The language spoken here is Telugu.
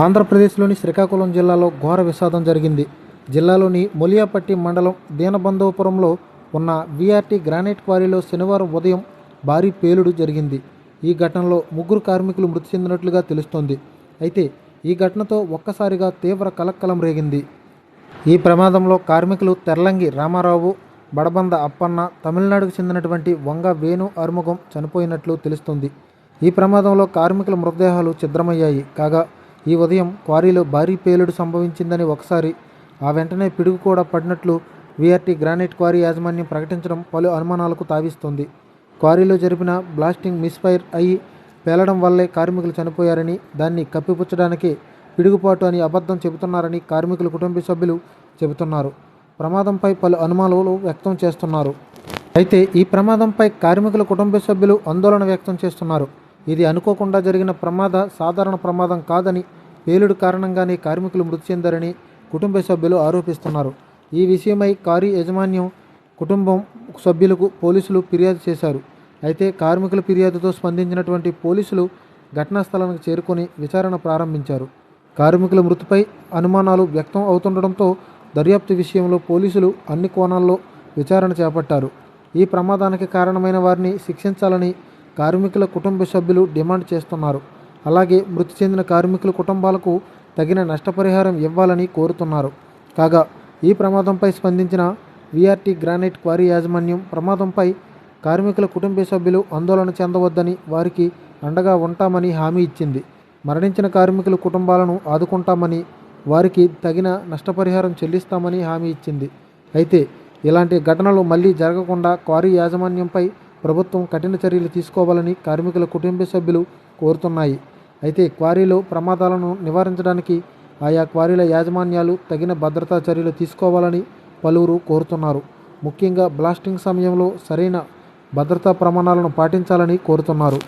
ఆంధ్రప్రదేశ్లోని శ్రీకాకుళం జిల్లాలో ఘోర విషాదం జరిగింది. జిల్లాలోని మొలియాపట్టి మండలం దీనబంధవపురంలో ఉన్న విఆర్టీ గ్రానైట్ క్వారీలో శనివారం ఉదయం భారీ పేలుడు జరిగింది. ఈ ఘటనలో ముగ్గురు కార్మికులు మృతి చెందినట్లుగా తెలుస్తోంది. అయితే ఈ ఘటనతో ఒక్కసారిగా తీవ్ర కలక్కలం రేగింది. ఈ ప్రమాదంలో కార్మికులు తెర్లంగి రామారావు బడబంద అప్పన్న తమిళనాడుకు చెందినటువంటి వంగ వేణు అరుముఖం చనిపోయినట్లు తెలుస్తుంది. ఈ ప్రమాదంలో కార్మికుల మృతదేహాలు ఛిద్రమయ్యాయి. కాగా ఈ ఉదయం క్వారీలో భారీ పేలుడు సంభవించిందని ఒకసారి ఆ వెంటనే పిడుగు కూడా పడినట్లు విఆర్టీ గ్రానైట్ క్వారీ యాజమాన్యం ప్రకటించడం పలు అనుమానాలకు తావిస్తుంది. క్వారీలో జరిపిన బ్లాస్టింగ్ మిస్ఫైర్ అయి పేలడం వల్లే కార్మికులు చనిపోయారని దాన్ని కప్పిపుచ్చడానికి పిడుగుపాటు అని అబద్ధం చెబుతున్నారని కార్మికుల కుటుంబ సభ్యులు చెబుతున్నారు. ప్రమాదంపై పలు అనుమానాలు వ్యక్తం చేస్తున్నారు. అయితే ఈ ప్రమాదంపై కార్మికుల కుటుంబ సభ్యులు ఆందోళన వ్యక్తం చేస్తున్నారు. ఇది అనుకోకుండా జరిగిన ప్రమాద సాధారణ ప్రమాదం కాదని పేలుడు కారణంగానే కార్మికులు మృతి చెందారని కుటుంబ సభ్యులు ఆరోపిస్తున్నారు. ఈ విషయమై కారీ యాజమాన్యం కుటుంబం సభ్యులకు పోలీసులు ఫిర్యాదు చేశారు. అయితే కార్మికుల ఫిర్యాదుతో స్పందించినటువంటి పోలీసులు ఘటనా స్థలానికి చేరుకొని విచారణ ప్రారంభించారు. కార్మికుల మృతిపై అనుమానాలు వ్యక్తం అవుతుండడంతో దర్యాప్తు విషయంలో పోలీసులు అన్ని కోణాల్లో విచారణ చేపట్టారు. ఈ ప్రమాదానికి కారణమైన వారిని శిక్షించాలని కార్మికుల కుటుంబ సభ్యులు డిమాండ్ చేస్తున్నారు. అలాగే మృతి చెందిన కార్మికుల కుటుంబాలకు తగిన నష్టపరిహారం ఇవ్వాలని కోరుతున్నారు. కాగా ఈ ప్రమాదంపై స్పందించిన విఆర్టీ గ్రానైట్ క్వారీ యాజమాన్యం ప్రమాదంపై కార్మికుల కుటుంబ సభ్యులు ఆందోళన చెందవద్దని వారికి అండగా ఉంటామని హామీ ఇచ్చింది. మరణించిన కార్మికుల కుటుంబాలను ఆదుకుంటామని వారికి తగిన నష్టపరిహారం చెల్లిస్తామని హామీ ఇచ్చింది. అయితే ఇలాంటి ఘటనలు మళ్ళీ జరగకుండా క్వారీ యాజమాన్యంపై ప్రభుత్వం కఠిన చర్యలు తీసుకోవాలని కార్మికుల కుటుంబ సభ్యులు కోరుతున్నాయి. అయితే క్వారీలో ప్రమాదాలను నివారించడానికి ఆయా క్వారీల యాజమాన్యాలు తగిన భద్రతా చర్యలు తీసుకోవాలని పలువురు కోరుతున్నారు. ముఖ్యంగా బ్లాస్టింగ్ సమయంలో సరైన భద్రతా ప్రమాణాలను పాటించాలని కోరుతున్నారు.